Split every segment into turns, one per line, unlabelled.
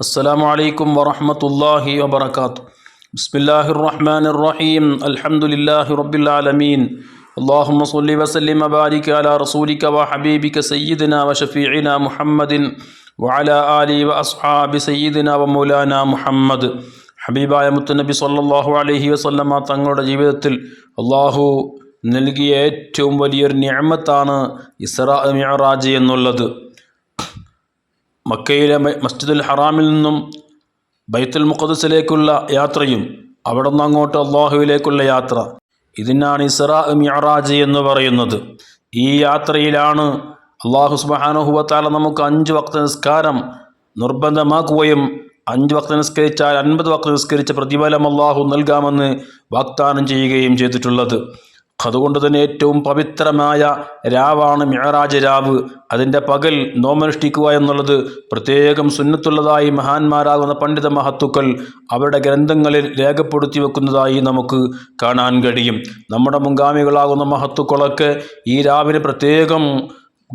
السلام عليكم ورحمة الله وبركاته بسم الله الرحمن الرحيم الحمد لله رب العالمين اللهم صل وسلم وبارك على رسولك وحبيبك سيدنا وشفيعنا محمد وعلى آله وأصحاب سيدنا ومولانا محمد ഹബീബായ മുത്തുനബി സല്ലല്ലാഹു അലൈഹി വസല്ലമ തങ്ങളുടെ ജീവിതത്തിൽ അള്ളാഹു നൽകിയ ഏറ്റവും വലിയൊരു നിഅമത്താണ് ഇസ്രാ മിഅറാജ് എന്നുള്ളത് മക്കയിലെ മസ്ജിദുൽ ഹറാമിൽ നിന്നും ബൈത്തുൽ മുഖദ്സിലേക്കുള്ള യാത്രയും അവിടെ നിന്ന് അങ്ങോട്ട് അള്ളാഹുവിലേക്കുള്ള യാത്ര. ഇതിനാണ് ഇസ്രാ മിഅറാജ് എന്ന് പറയുന്നത്. ഈ യാത്രയിലാണ് അള്ളാഹു സുബ്ഹാനഹു നമുക്ക് അഞ്ച് വക്ത നിസ്കാരം നിർബന്ധമാക്കുകയും അഞ്ച് വക്ത നിസ്കരിച്ചാൽ അൻപത് വക്ത നിസ്കരിച്ച പ്രതിഫലം അള്ളാഹു നൽകാമെന്ന് വാഗ്ദാനം ചെയ്യുകയും ചെയ്തിട്ടുള്ളത്. അതുകൊണ്ട് തന്നെ ഏറ്റവും പവിത്രമായ രാവാണ് മിഅറാജ് രാവ്. അതിന്റെ പകൽ നോമനുഷ്ഠിക്കുക എന്നുള്ളത് പ്രത്യേകം സുന്നത്തുള്ളതായി മഹാന്മാരാകുന്ന പണ്ഡിത മഹത്തുക്കൾ അവരുടെ ഗ്രന്ഥങ്ങളിൽ രേഖപ്പെടുത്തി വെക്കുന്നതായി നമുക്ക് കാണാൻ കഴിയും. നമ്മുടെ മുൻഗാമികളാകുന്ന മഹത്തുക്കളൊക്കെ ഈ രാവിനെ പ്രത്യേകം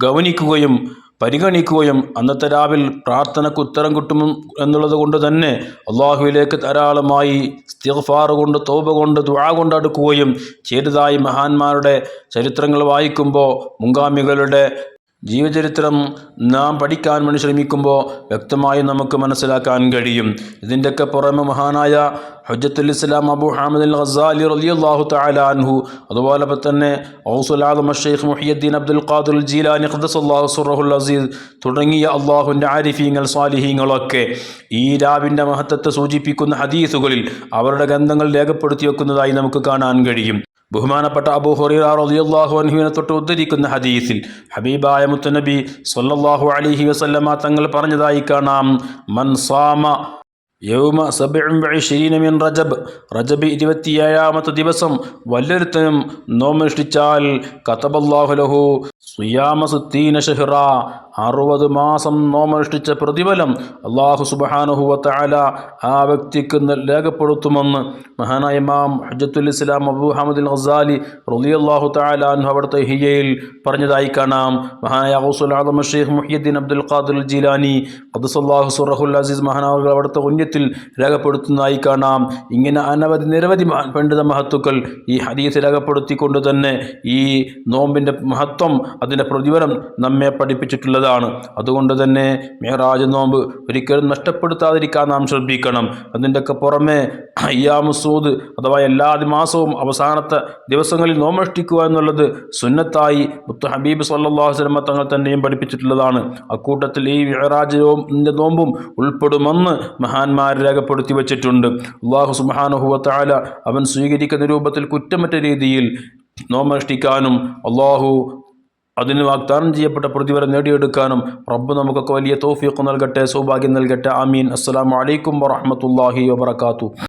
ഗവനിക്കുകയും പരിഗണിക്കുകയും അന്നത്തെ രാവിൽ പ്രാർത്ഥനയ്ക്ക് ഉത്തരം കിട്ടും എന്നുള്ളത് കൊണ്ട് തന്നെ അള്ളാഹുവിലേക്ക് ധാരാളമായി സ്തിഫാർ കൊണ്ട് തോപ കൊണ്ട് ദുആ കൊണ്ട് അടുക്കുകയും ചെയ്തതായി മഹാന്മാരുടെ ചരിത്രങ്ങൾ വായിക്കുമ്പോൾ മുൻഗാമികളുടെ ജീവചരിത്രം നാം പഠിക്കാൻ വേണ്ടി ശ്രമിക്കുമ്പോൾ വ്യക്തമായും നമുക്ക് മനസ്സിലാക്കാൻ കഴിയും. ഇതിന്റെയൊക്കെ പുറമെ മഹാനായ ഹജ്ജത്തുൽ ഇസ്ലാം അബു ഹാമിദ് അൽ ഖസാലി റളിയല്ലാഹു തആല അൻഹു അതുപോലെ തന്നെ ഔസുലാദം ഷെയ്ഖ് മുഹിയുദ്ദീൻ അബ്ദുൽ ഖാദിർ ജീലാനി അള്ളാഹു സുറഹുൽ അസീസ് തുടങ്ങിയ അള്ളാഹുവിന്റെ ആരിഫീങ്ങൾ സ്വാലിഹീങ്ങളൊക്കെ ഈ രാവിന്റെ മഹത്വത്തെ സൂചിപ്പിക്കുന്ന ഹദീസുകളിൽ അവരുടെ ഗന്ധങ്ങൾ രേഖപ്പെടുത്തി വെക്കുന്നതായി നമുക്ക് കാണാൻ കഴിയും. ബഹുമാനപ്പെട്ട അബൂ ഹുറൈറ റളിയല്ലാഹു അൻഹുവിനെ തൊട്ട് ഉദ്ധരിക്കുന്ന ഹദീസിൽ ഹബീബായ മുത്തനബി സല്ലല്ലാഹു അലൈഹി വസല്ലമ തങ്ങൾ പറഞ്ഞതായി കാണാം. മൻ സാമ യൗമ സബിഉം മിൻ റജബ് റജബ് ഇരുപത്തിയേഴാമത്തെ ദിവസം വല്ലൊരുത്തനും നോമനുഷ്ഠിച്ചാൽ കതബല്ലാഹു ലഹു സുയാമ സുത്തീന അറുപത് മാസം നോമനുഷ്ഠിച്ച പ്രതിഫലം അള്ളാഹു സുബ്ഹാനഹു വതആല ആ വ്യക്തിക്ക് രേഖപ്പെടുത്തുമെന്ന് മഹാനായ ഇമാം ഹജത്തുൽ ഇസ്ലാം അബൂ ഹമദുൽ ഗസാലി റളിയല്ലാഹു തആല അൻഹു അവിടുത്തെ ഹിയയിൽ പറഞ്ഞതായി കാണാം. മഹാനായ ആദം ഷെയ്ഖ് മുഹിയുദ്ദീൻ അബ്ദുൽ ഖാദുൽ ജീലാനി അബ്ദുസല്ലാഹു സുറഹുൽ അസീസ് മഹാനാവുകൾ അവിടുത്തെ ഉന്നത്തിൽ രേഖപ്പെടുത്തുന്നതായി കാണാം. ഇങ്ങനെ അനവധി നിരവധി പണ്ഡിത മഹത്തുക്കൾ ഈ ഹദീസ് രേഖപ്പെടുത്തിക്കൊണ്ട് തന്നെ ഈ നോമ്പിന്റെ മഹത്വം അതിന്റെ പ്രതിഫലം നമ്മെ പഠിപ്പിച്ചിട്ടുള്ളതാണ്. അതുകൊണ്ട് തന്നെ മേറാജ് നോമ്പ് ഒരിക്കലും നഷ്ടപ്പെടുത്താതിരിക്കാൻ നാം ശ്രദ്ധിക്കണം. അതിന്റെയൊക്കെ പുറമെ അയ്യാമുസൂദ് അഥവാ എല്ലാ മാസവും അവസാനത്തെ ദിവസങ്ങളിൽ നോമനുഷ്ഠിക്കുക എന്നുള്ളത് സുന്നത്തായി മുത്ത ഹബീബ് സല്ലാഹു സ്വലമ തങ്ങൾ തന്നെയും പഠിപ്പിച്ചിട്ടുള്ളതാണ്. അക്കൂട്ടത്തിൽ ഈ മെഹറാജിന്റെ നോമ്പും ഉൾപ്പെടുമെന്ന് മഹാന്മാർ രേഖപ്പെടുത്തി വച്ചിട്ടുണ്ട്. അള്ളാഹു സുബ്ഹാനഹു വതആല അവൻ സ്വീകരിക്കുന്ന രൂപത്തിൽ കുറ്റമറ്റ രീതിയിൽ നോമനുഷ്ഠിക്കാനും അള്ളാഹു അതിന് വാഗ്ദാനം ചെയ്യപ്പെട്ട പ്രതിഫലം നേടിയെടുക്കാനും റബ്ബ് നമുക്കൊക്കെ വലിയ തൗഫീഖ് നൽകട്ടെ സൗഭാഗ്യം നൽകട്ടെ. ആമീൻ. അസ്സാം വലൈക്കും വറഹ്മത്തുള്ളാഹി വബറകാതുഹു.